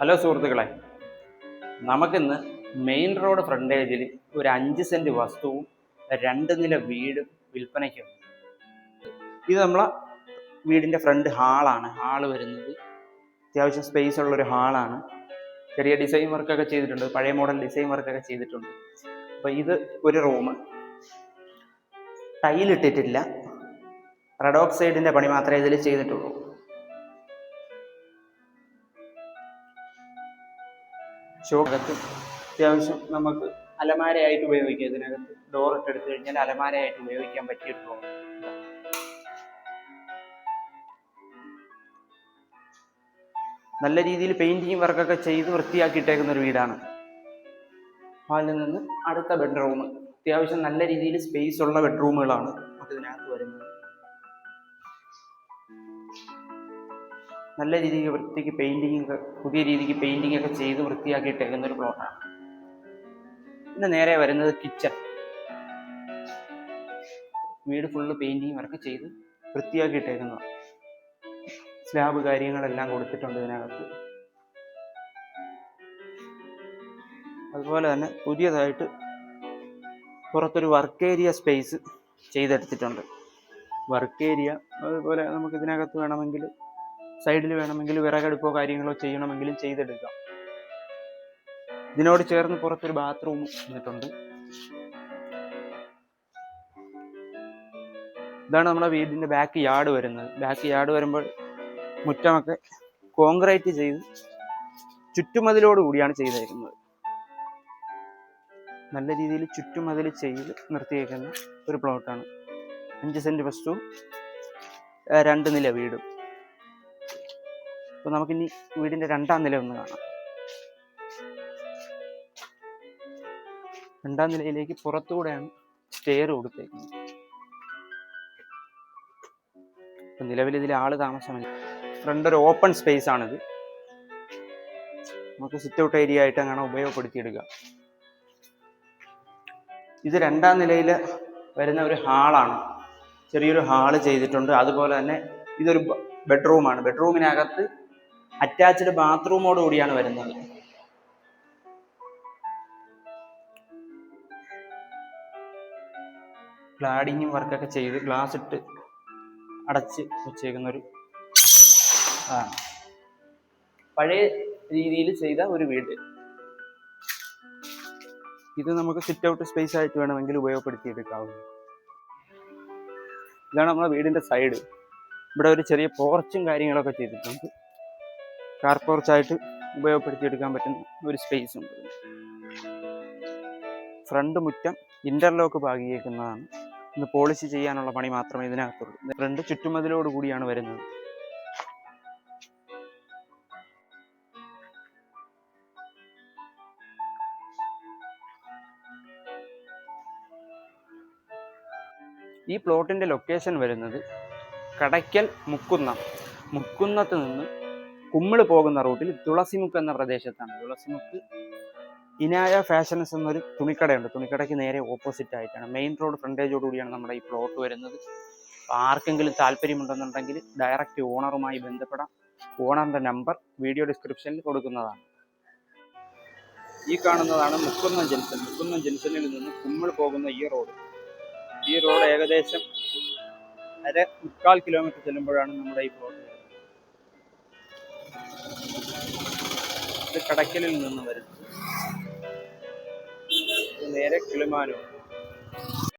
Hello സുഹൃത്തുക്കളെ നമുക്കിന്ന് main road ഫ്രണ്ടേജിൽ ഒരു അഞ്ച് സെന്റ് വസ്തുവും രണ്ട് നില വീടും വിൽപ്പനയ്ക്കുണ്ട്. ഇത് നമ്മളെ വീടിന്റെ ഫ്രണ്ട് ഹാളാണ്. ഹാൾ വരുന്നത് അത്യാവശ്യം സ്പേസ് ഉള്ളൊരു ഹാളാണ്. ചെറിയ ഡിസൈൻ വർക്കൊക്കെ ചെയ്തിട്ടുണ്ട് പഴയ മോഡൽ ഡിസൈൻ വർക്കൊക്കെ ചെയ്തിട്ടുണ്ട്. അപ്പോൾ ഇത് ഒരു റൂം ടൈലിട്ടിട്ടില്ല റെഡ് ഓക്സൈഡിന്റെ പണി മാത്രമേ ഇതിൽ ചെയ്തിട്ടുള്ളൂ. ഷോക്കകത്ത് അത്യാവശ്യം നമുക്ക് അലമാരയായിട്ട് ഉപയോഗിക്കാം. ഇതിനകത്ത് ഡോർ ഇട്ട് ഇട്ടെടുത്ത് കഴിഞ്ഞാൽ അലമാരയായിട്ട് ഉപയോഗിക്കാൻ പറ്റിയൊരു ഡോർ നല്ല രീതിയിൽ പെയിന്റിങ് വർക്കൊക്കെ ചെയ്ത് വൃത്തിയാക്കിയിട്ടേക്കുന്ന ഒരു വീടാണ്. ഹാളിൽ നിന്ന് അടുത്ത ബെഡ്റൂം അത്യാവശ്യം നല്ല രീതിയിൽ സ്പേസ് ഉള്ള ബെഡ്റൂമുകളാണ് നമുക്ക് ഇതിനകത്ത് വരുന്നത്. നല്ല രീതിക്ക് വൃത്തിക്ക് പെയിന്റിങ് പുതിയ രീതിക്ക് പെയിന്റിങ് ഒക്കെ ചെയ്ത് വൃത്തിയാക്കിയിട്ടേക്കുന്ന ഒരു പ്ലോട്ടാണ് പിന്നെ നേരെ വരുന്നത് കിച്ചൺ വീട് ഫുള്ള് പെയിന്റിങ് വർക്ക് ചെയ്ത് വൃത്തിയാക്കിയിട്ടേക്കുന്നതാണ് സ്ലാബ് കാര്യങ്ങളെല്ലാം കൊടുത്തിട്ടുണ്ട് ഇതിനകത്ത്. അതുപോലെ തന്നെ പുതിയതായിട്ട് പുറത്തൊരു വർക്ക് ഏരിയ സ്പേസ് ചെയ്തെടുത്തിട്ടുണ്ട്. വർക്ക് ഏരിയ അതുപോലെ നമുക്ക് ഇതിനകത്ത് വേണമെങ്കിൽ സൈഡിൽ വേണമെങ്കിൽ വിറകടുപ്പോ കാര്യങ്ങളോ ചെയ്യണമെങ്കിലും ചെയ്തെടുക്കാം. ഇതിനോട് ചേർന്ന് പുറത്തൊരു ബാത്റൂം വന്നിട്ടുണ്ട്. ഇതാണ് നമ്മുടെ വീടിന്റെ ബാക്ക് യാർഡ് വരുന്നത്. ബാക്ക് യാർഡ് വരുമ്പോൾ മുറ്റമൊക്കെ കോൺക്രീറ്റ് ചെയ്ത് ചുറ്റുമതിലോട് കൂടിയാണ് ചെയ്തേക്കുന്നത്. നല്ല രീതിയിൽ ചുറ്റുമതിൽ ചെയ്ത് നിർത്തിയേക്കുന്ന ഒരു പ്ലോട്ടാണ് അഞ്ച് സെന്റ് വസ്തു രണ്ട് നില വീടും. അപ്പോൾ നമുക്കിനി വീടിന്റെ രണ്ടാം നില ഒന്ന് കാണാം. രണ്ടാം നിലയിലേക്ക് പുറത്തുകൂടെയാണ് സ്റ്റെയർ കൊടുത്തേക്കുന്നത്. ഇപ്പൊ നിലവിൽ ഇതിൽ ആൾ താമസമില്ല. ഫ്രണ്ട് ഒരു ഓപ്പൺ സ്പേസ് ആണിത്. നമുക്ക് സിറ്റ് ഔട്ട് ഏരിയ ആയിട്ട് അങ്ങനെ ഉപയോഗപ്പെടുത്തിയെടുക്കുക ഇത് രണ്ടാം നിലയിൽ വരുന്ന ഒരു ഹാളാണ് ചെറിയൊരു ഹാൾ ചെയ്തിട്ടുണ്ട്. അതുപോലെ തന്നെ ഇതൊരു ബെഡ്റൂമാണ് ബെഡ്റൂമിനകത്ത് അറ്റാച്ച്ഡ് ബാത്റൂമോട് കൂടിയാണ് വരുന്നത്. ക്ലാഡിങ്ങും വർക്കൊക്കെ ചെയ്ത് ഗ്ലാസ് ഇട്ട് അടച്ച് വെച്ചേക്കുന്ന ഒരു ആ പഴയ രീതിയിൽ ചെയ്ത ഒരു വീട്. ഇത് നമുക്ക് സിറ്റ് ഔട്ട് സ്പേസ് ആയിട്ട് വേണമെങ്കിൽ ഉപയോഗപ്പെടുത്തി ഉപയോഗപ്പെടുത്തിയെടുക്കാവുന്നു. ഇതാണ് നമ്മുടെ വീടിന്റെ സൈഡ് ഇവിടെ ഒരു ചെറിയ പോർച്ചും കാര്യങ്ങളൊക്കെ ചെയ്തിട്ടുണ്ട്. കാർ പോർച്ചായിട്ട് ഉപയോഗപ്പെടുത്തിയെടുക്കാൻ പറ്റുന്ന ഒരു സ്പേസ് ഉണ്ട്. ഫ്രണ്ട് മുറ്റം ഇന്റർലോക്ക് പാകിയേക്കുന്നതാണ്. ഇന്ന് പോളിഷ് ചെയ്യാനുള്ള പണി മാത്രമേ ഇതിനകത്തുള്ളൂ. ഫ്രണ്ട് ചുറ്റുമതിലോട് കൂടിയാണ് വരുന്നത്. ഈ പ്ലോട്ടിന്റെ ലൊക്കേഷൻ വരുന്നത് കടയ്ക്കൽ മുക്കുന്ന. മുക്കുന്നത്ത് നിന്ന് കുമ്മിൾ പോകുന്ന റൂട്ടിൽ തുളസിമുക്ക് എന്ന പ്രദേശത്താണ്. തുളസിമുക്ക് ഇനായ ഫാഷൻസ് എന്നൊരു തുണിക്കടയുണ്ട്. തുണിക്കടയ്ക്ക് നേരെ ഓപ്പോസിറ്റ് ആയിട്ടാണ്. മെയിൻ റോഡ് ഫ്രണ്ടേജോട് കൂടിയാണ് നമ്മുടെ ഈ പ്ലോട്ട് വരുന്നത്. ആർക്കെങ്കിലും താല്പര്യമുണ്ടെന്നുണ്ടെങ്കിൽ ഡയറക്റ്റ് ഓണറുമായി ബന്ധപ്പെടാം. ഓണറിന്റെ നമ്പർ വീഡിയോ ഡിസ്ക്രിപ്ഷനിൽ കൊടുക്കുന്നതാണ്. ഈ കാണുന്നതാണ് മുക്കുന്നം ജംഗ്ഷൻ. മുക്കുന്നം ജംഗ്ഷനിൽ നിന്ന് കുമ്മിൾ പോകുന്ന ഈ റോഡ് ഈ റോഡ് ഏകദേശം അര മുക്കാൽ കിലോമീറ്റർ ചെല്ലുമ്പോഴാണ് നമ്മുടെ ഈ പ്ലോട്ട് ഇത് കടക്കലിൽ നിന്ന് വരുന്നു. നേരെ കിളിമാനൂർ.